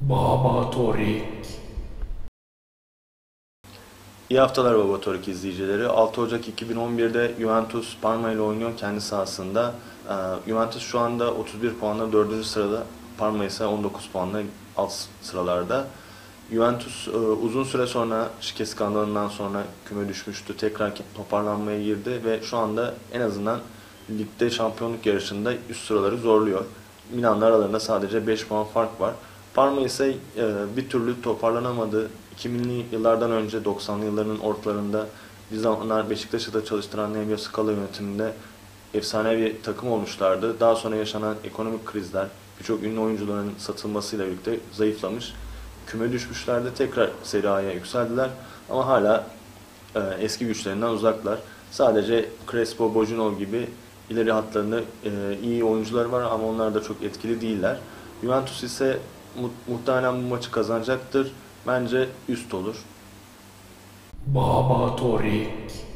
Baba Torik. İyi haftalar Baba Torik izleyicileri. 6 Ocak 2011'de Juventus Parma ile oynuyor kendi sahasında. Ee, Juventus şu anda 31 puanla 4. sırada. Parma ise 19 puanla alt sıralarda. Juventus e, uzun süre sonra şike skandalından sonra küme düşmüştü. Tekrar toparlanmaya girdi ve şu anda en azından ligde şampiyonluk yarışında üst sıraları zorluyor. Milan'la aralarında sadece 5 puan fark var. Parma ise e, bir türlü toparlanamadı. 2000'li yıllardan önce 90'lı yılların ortalarında bir zamanlar Beşiktaş'ı da çalıştıran Nevio Scala yönetiminde efsane bir takım olmuşlardı. Daha sonra yaşanan ekonomik krizler, birçok ünlü oyuncuların satılmasıyla birlikte zayıflamış. Küme düşmüşlerdi. Tekrar Serie A'ya yükseldiler. Ama hala e, eski güçlerinden uzaklar. Sadece Crespo, Bojinov gibi ileri hatlarında e, iyi oyuncuları var ama onlar da çok etkili değiller. Juventus ise mu muhtemelen bu maçı kazanacaktır. Bence üst olur. Baba Torik.